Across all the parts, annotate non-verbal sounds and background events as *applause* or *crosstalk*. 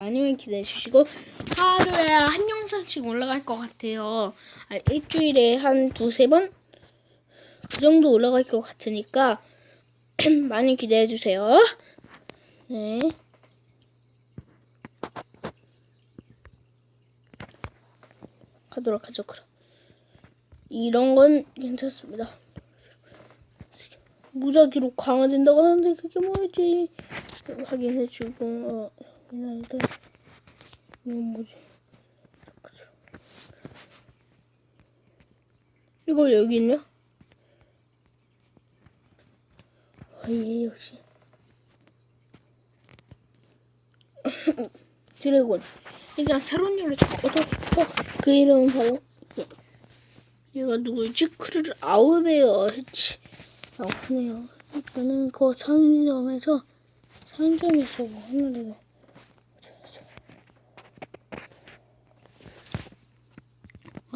많이 기대해 주시고 하루에 한 영상씩 올라갈 것 같아요. 아, 일주일에 한 두세 번? 그 정도 올라갈 것 같으니까 *clears throat* 많이 기대해 주세요. 네. 가도록 하죠, 그럼. 이런 건 괜찮습니다. 무작위로 강화된다고 하는데 그게 뭐지? 확인해 주고 어, 이나이다 이건 뭐지? 이걸 여기 있냐? 아, 얘 역시 *laughs* 드래곤 일단 새로운 일을 얻었고 그 이름은 바로 얘. 얘가 누구였지? 크르르 아우베어 했지 라고 하네요 이거는 그 상점에서 상점에서 뭐 하나를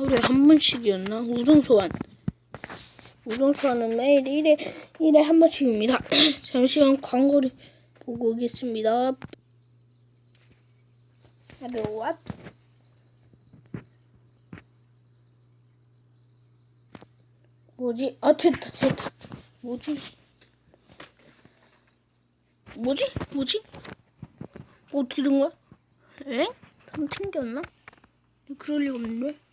하루에 한 번씩이었나? 우정소환 우정소환은 매일 1회, 1회 한 번씩입니다 *clears throat* 잠시만 광고를 보고 오겠습니다 왓 뭐지? 아 됐다 됐다 뭐지? 뭐지? 뭐지? 어떻게 된 거야? 에? 사람 튕겼나? 그럴 리가 없는데?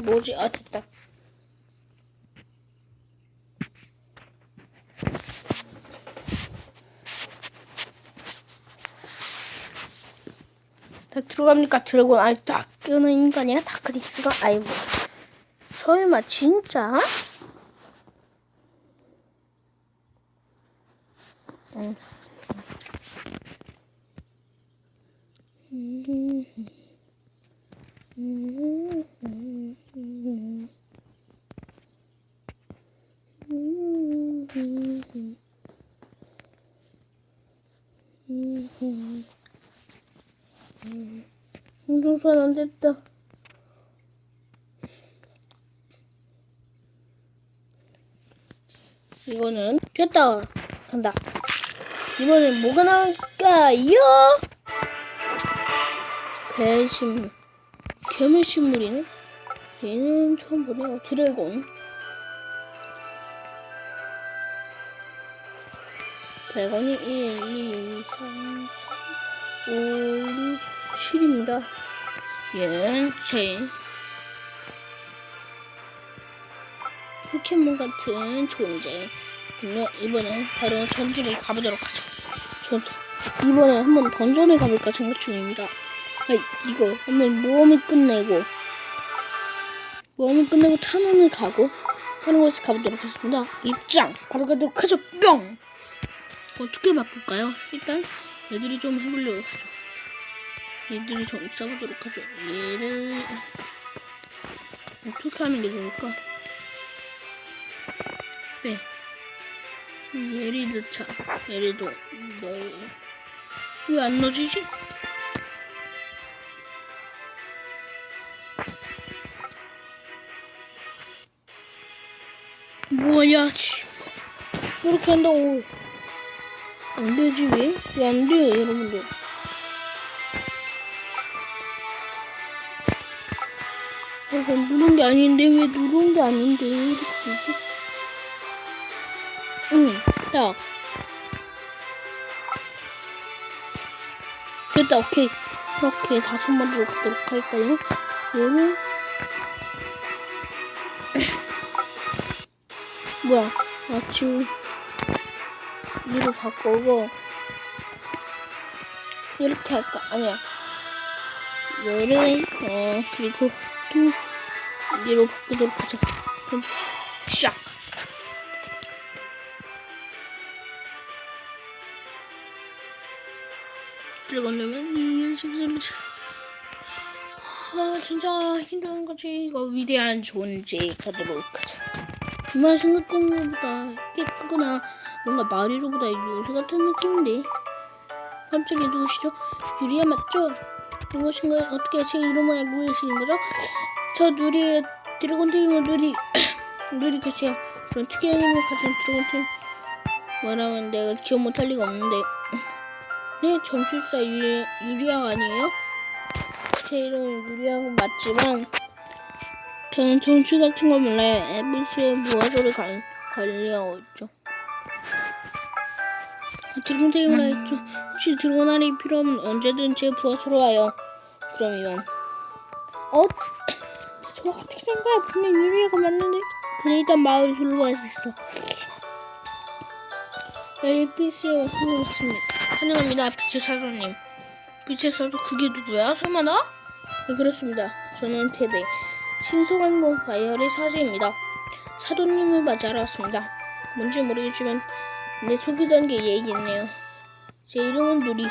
뭐지? 아 됐다. 다 들어갑니까 드래곤? 아이 딱 끄는 인간이야 다크닉스가 아이고 설마 진짜? 운동선 안 됐다. 이거는 됐다. 간다. 이번엔 뭐가 나올까요? 괴식물. 괴물식물이네. 얘는 처음 보네요. 드래곤. 백원이 1, 2, 3, 4, 5, 6, 7입니다. 얘는 제일 포켓몬 같은 존재. 그러면 이번엔 바로 전투를 가보도록 하죠. 전투. 이번에 한번 던전을 가볼까 생각 중입니다. 아, 이거 한번 모험을 끝내고 모험을 끝내고 탐험을 가고 하는 것을 가보도록 하겠습니다. 입장! 바로 가도록 하죠. 뿅! 어떻게 바꿀까요? 일단 애들이 좀 해보려고 하죠. 얘들이 좀 써보도록 하죠. 얘를 어떻게 하는 게 좋을까? 네. 얘를 넣자. 얘를 넣, 넣, 왜안 넣어지지? 뭐야, 씨. 이렇게 한다고. 안 되지, 왜? 왜 안 돼요, 여러분들? 그래서 누른 게 아닌데 왜 누른 게 아닌데 왜 이렇게 되지? 응, 딱 됐다, 오케이. 이렇게 다섯 마리로 가도록 할까요? 얘는 *laughs* 뭐야? 아침 위로 바꾸고 이렇게 할까? 아니야. 얘를 어 그리고 또 위로 바꾸도록 하죠. 그럼 시작. 들어가려면 이 지금 아 진짜 힘든 거지 이거 위대한 존재 가도록 하죠. 정말 생각한 것보다 꽤 크구나. 뭔가 마리로보다 요새 같은 느낌인데. 갑자기 누구시죠? 유리야 맞죠? 누구신가요? 어떻게 제 이름을 알고 계시는 거죠? 저 누리의 드래곤 테이머 누리 *clears throat* 누리 계세요. 그런 특이한 힘을 가진 드래곤 테이머 뭐라면 내가 기억 못할 리가 없는데. *clears throat* 네, 점술사 유, 유리왕 아니에요? 제 이름은 유리왕은 맞지만 저는 점수 같은 거 몰라요. 무화도를 관, 관리하고 있죠. 아, 드래곤 테이머라 했죠. 혹시 드래곤 알이 필요하면 언제든 제 부하소로 와요. 그럼 이만. 어? *clears throat* 저거 어떻게 된 거야? 분명 유리가 맞는데. 일단 마을을 했어. 엘피스의 힘을 받습니다. 환영합니다, 빛의 사도님. 빛의 사도 그게 누구야? 설마 나? 네, 그렇습니다. 저는 테드. 신성한 건 바이올의 사제입니다. 사도님을 맞이하러 왔습니다. 뭔지 모르겠지만 내 속이던 게 얘기네요. 제 이름은 누리.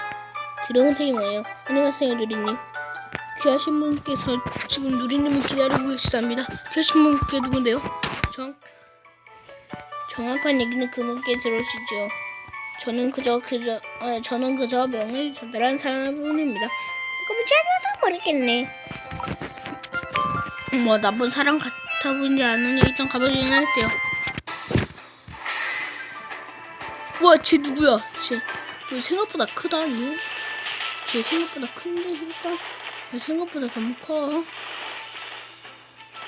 드래곤 테이머예요. 안녕하세요, 누리님. 귀하신 분께서 지금 누리님을 기다리고 계시답니다. 귀하신 분께 누군데요? 정 정확한 얘기는 그분께 들으시죠. 저는 그저 그저 아, 저는 그저 명을 전달한 사람일 뿐입니다. 그럼 제가 모르겠네. 뭐 나쁜 사람 같아 보이지 않으니 일단 가보지는 할게요. 와, 쟤 누구야? 쟤, 쟤 생각보다 크다, 얘. 쟤 생각보다 큰데. 얘 생각보다 너무 커.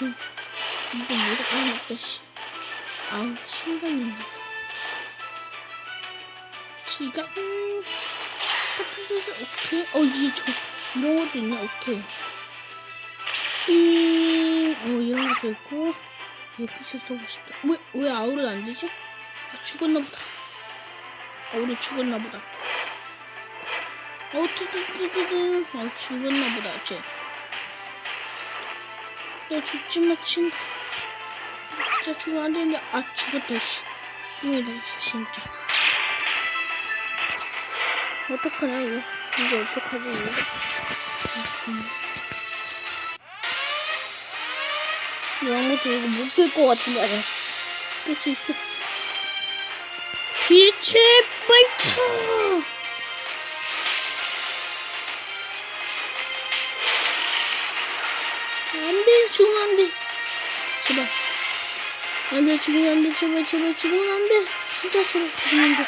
응. 이거 뭐가, 아, 맞다, 씨. 아우, 시간이. 시간. 음. 오케이. 어, 이게 저, 이런 것도 있네, 오케이. 이, 어, 이런 것도 있고. 에피스 써고 싶다. 왜, 왜 아우를 안 되지? 아, 죽었나 보다. 아우를 죽었나 보다. 어, 뜨뜨뜨뜨뜨. 아, 죽었나 보다, 쟤. 야, 죽지 마, 친. 진짜 죽으면 안 되는데. 아, 죽었다, 씨. 죽이다, 씨, 진짜. 어떡하냐, 이거. 이거 어떡하지, 이거. 음. 이런 것을 이거 못깰것 같은데 아니야 깰수 있어 빛의 파이 안돼 죽으면 안돼. 제발. 안돼 죽으면 안돼. 제발 제발 죽으면 안돼. 진짜 제발 죽으면 안돼.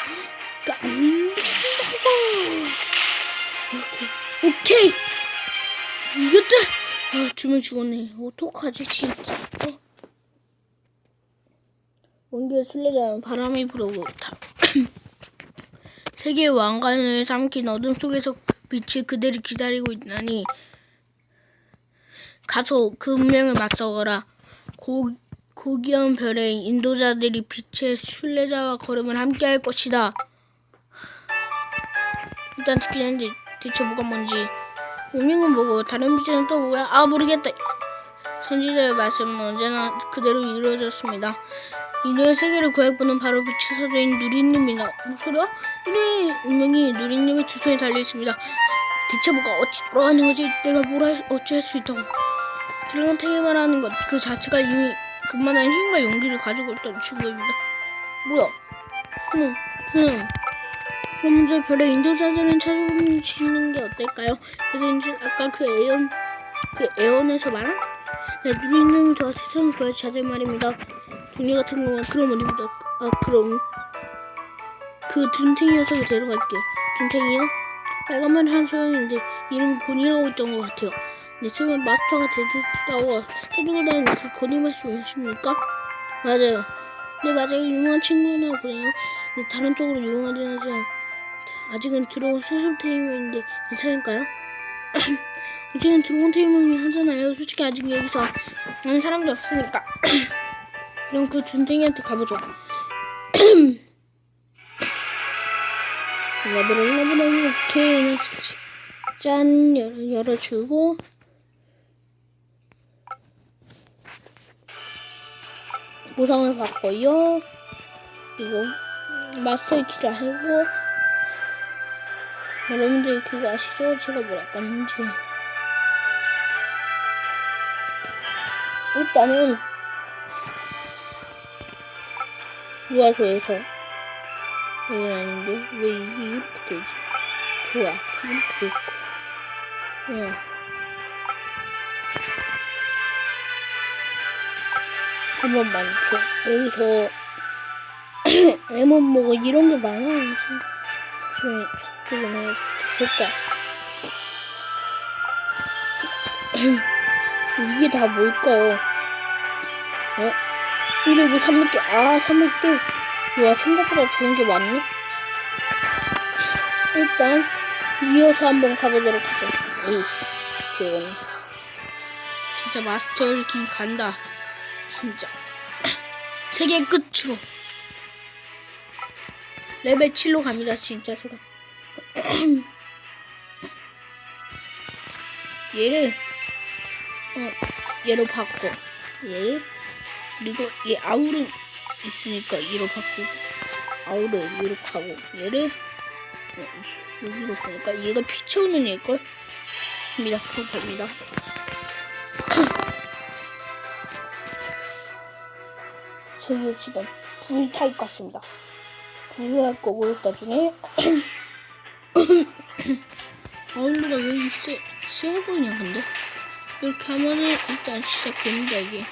안 된다고 오케이. 오케이. 이겼다. 아, 주면 죽었네. 어떡하지, 진짜. 어? 원기의 순례자는 바람이 불어오고 다. *clears throat* 세계의 왕관을 삼킨 어둠 속에서 빛이 그대를 기다리고 있나니 가서 그 운명을 맞서거라. 고, 고귀한 별의 인도자들이 빛의 순례자와 걸음을 함께할 것이다. 일단 듣긴 했는데 대체 뭐가 뭔지 운명은 뭐고 다른 빛은 또 뭐야? 아 모르겠다. 선지자의 말씀은 언제나 그대로 이루어졌습니다. 인도의 세계를 분은 바로 빛의 사도인 누리님이다. 소리야? 이래 운명이 누리님의 두 손에 달려 있습니다. 대체 뭐가 어찌 돌아가는 거지? 내가 뭘 할, 어찌 할 수 있다고? 드래곤 테이마라는 것 그 자체가 이미 그만한 힘과 용기를 가지고 있다는 증거입니다. 뭐야? 흠, 흠. 그럼 먼저 별의 인도자들은 찾아보시는 게 어떨까요? 그래서 아까 그 애연 그 애원에서 말한 네, 누리님을 도와 세상을 자들 말입니다. 종류 같은 경우는 그럼 어디보다 아 그럼 그 둔탱이 녀석을 데려갈게. 둔탱이요? 빨간만 한 소년인데 이름이 곤이라고 있던 것 같아요. 네, 처음에 마스터가 되겠다고 해주고 다니는 그 곤이 말씀이십니까? 맞아요. 네 맞아요. 유명한 친구나. 네, 다른 쪽으로 유명하진 하지만 아직은 들어온 수습 테이블인데 괜찮을까요? *clears throat* 이제는 들어온 테이블이 하잖아요. 솔직히 아직 여기서 아는 사람도 없으니까. *clears throat* 그럼 그 준탱이한테 가보죠. 레벨을 레벨을 오케이. 짠 열어, 열어주고 보상을 받고요. 그리고 마스터의 키를 하고 여러분들 그거 아시죠? 제가 했는지 일단은 유아소에서 이건 아닌데 왜 이게 이렇게 되지? 좋아 이렇게 됐고 그 한번만 줘. 여기서 레몬 먹어 이런 게 많아. 무슨 무슨 조금에 됐다. 이게 다 뭘까요? 어? 이거 삼육개 아 삼육개 와 생각보다 좋은 게 많네. 일단 이어서 한번 가보도록 하죠. 에이, 지금 진짜 마스터 킹 간다. 진짜 세계 끝으로 레벨 7로 갑니다. 진짜 제가 *clears throat* 얘를 어 얘로 바꿔 얘를 그리고 얘 아우를 있으니까 얘로 바꾸고 아우를 이렇게 하고 얘를 어, 여기로 보니까 얘가 피 채우는 얘걸 입니다. 그럼 갑니다. 저기 지금 불 타입 같습니다. 할 거고 나중에 *coughs* 아울루가 왜 이렇게 세 보이냐 근데? 이렇게 하면은 일단 시작됩니다 이게.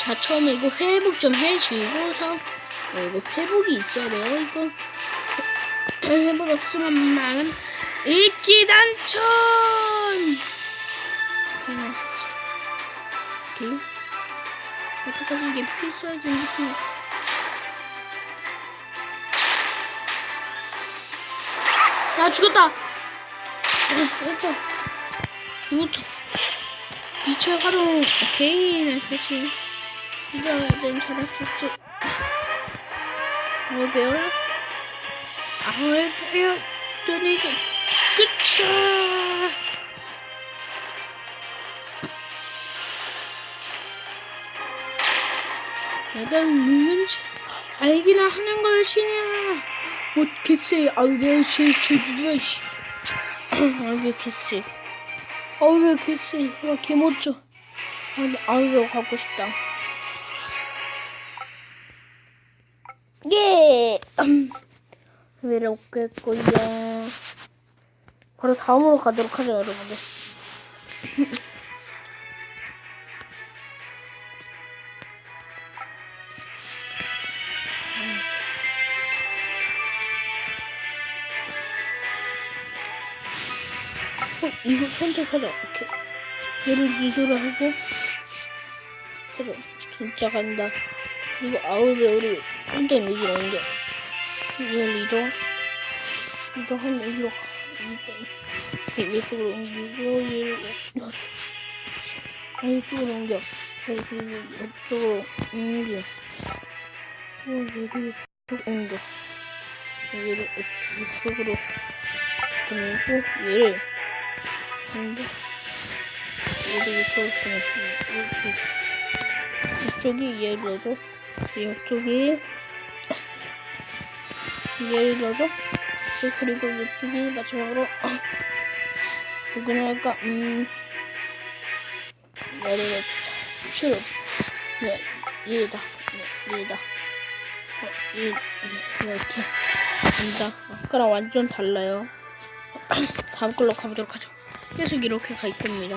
자 처음에 이거 회복 좀 해주고서 어, 이거 회복이 있어야 돼요. 이거 *coughs* 회복 없으면 망은 일기단천 오케이 맛있지 오케이 어떡하지? 이게 필수하지 느낌 나 죽었다! 이것도 이것도 이체 활용 오케이 다시 이거 좀 잘했었지 뭐 배워라? 아무리 배웠더니 끝이야 내가 누군지 알기나 하는 것이냐 아왜 제제 누가 씨. 아왜 개씨 와 개멋져 아왜 갖고 싶다. 예! *clears throat* 외롭겠고요. 바로 다음으로 가도록 하죠 여러분들 *clears throat* 이거 선택하자. 이렇게. 얘를 리더를 하고. 그래. 진짜 간다. 그리고 아울베어를 혼자 옮겨. 이거 리더. 리더 한 여기로 가. 이거. 이쪽으로 옮기고, 얘를 이쪽. 아, 이쪽으로 옮겨. 자, 그리고 이쪽으로 옮겨. 어, 여기 이쪽 옮겨. 얘를 이쪽- 이쪽으로 보내고, 얘를 근데 얘도 이쪽으로 보냈어. 이쪽이 얘를 넣어줘. 이쪽이 얘를 넣어줘. 그리고 이쪽이 마지막으로 할까? 음 얘를 넣자. 슈. 네, 얘다. 네, 얘다. 어, 얘, 얘, 이렇게. 된다. 아까랑 완전 달라요. *clears throat* 다음 걸로 가보도록 하죠. 계속 이렇게 갈 겁니다.